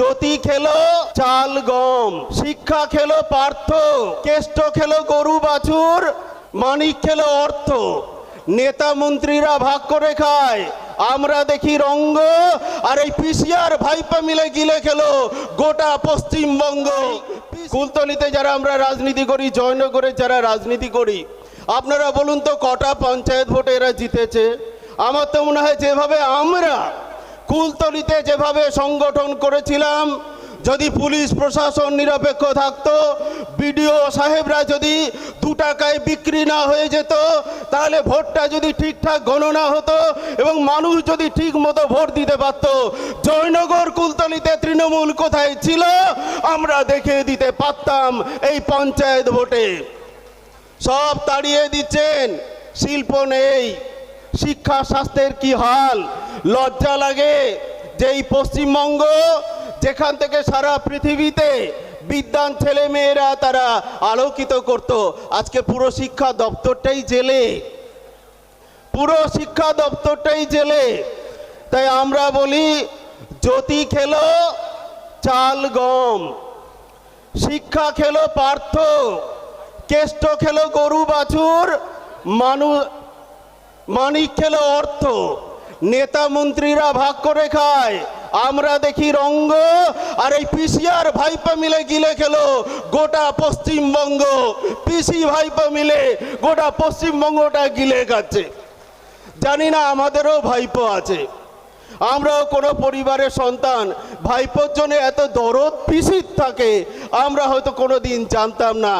জ্যোতি খেলো চাল গম, শিক্ষা খেলো পার্থ, কেষ্ট খেলো গরু বাছুর, মানিক খেলো অর্থ। নেতা মন্ত্রীরা ভাগ করে খায়, আমরা দেখি রঙ্গ, আর এই পিসিআর ভাইপা মিলে গিলে খেলো গোটা পশ্চিমবঙ্গ। কুলতলিতে যারা আমরা রাজনীতি করি, জয়নগরে যারা রাজনীতি করি, আপনারা বলুন তো কটা পঞ্চায়েত ভোটে এরা জিতেছে? আমার তো মনে হয় যেভাবে আমরা কুলতলিতে যেভাবে সংগঠন করেছিলাম, যদি পুলিশ প্রশাসন নিরপেক্ষ থাকতো, বিডিও সাহেবরা যদি দু টাকায় বিক্রি না হয়ে যেত, তাহলে ভোটটা যদি ঠিকঠাক গণনা হতো এবং মানুষ যদি ঠিক মতো ভোট দিতে পারত, জয়নগর কুলতলিতে তৃণমূল কোথায় ছিল, আমরা দেখে দিতে পারতাম এই পঞ্চায়েত ভোটে। সব তাড়িয়ে দিচ্ছেন, শিল্প নেই, শিক্ষা স্বাস্থ্যের কি হাল? লজ্জা লাগে যে এই পশ্চিমবঙ্গ, যেখান থেকে সারা পৃথিবীতে বিদ্যান ছেলে মেয়েরা তারা আলোকিত করত। আজকে পুরো শিক্ষা দপ্তরটাই জেলে। পুরো শিক্ষা দপ্তরটাই জেলে। তাই আমরা বলি, জ্যোতি খেলো, চাল গম। শিক্ষা খেলো পার্থ, কেষ্ট খেলো গরু বাছুর মানুষ মানিক খেলো অর্থ। নেতা মন্ত্রীরা ভাগ করে খায়। আমরা দেখি রঙ্গ আর এই পিসিআর ভাইপা মিলে গিলে খেলো গোটা পশ্চিমবঙ্গ। পিসি ভাইপা মিলে গোটা পশ্চিমবঙ্গটা গিলে খাচ্ছে। জানি না আমাদেরও ভাইপো আছে। আমরাও কোনো পরিবারের সন্তান। ভাইপোর জন্য এত দরদ পিসির থাকে, আমরা হয়তো কোনো দিন জানতাম না।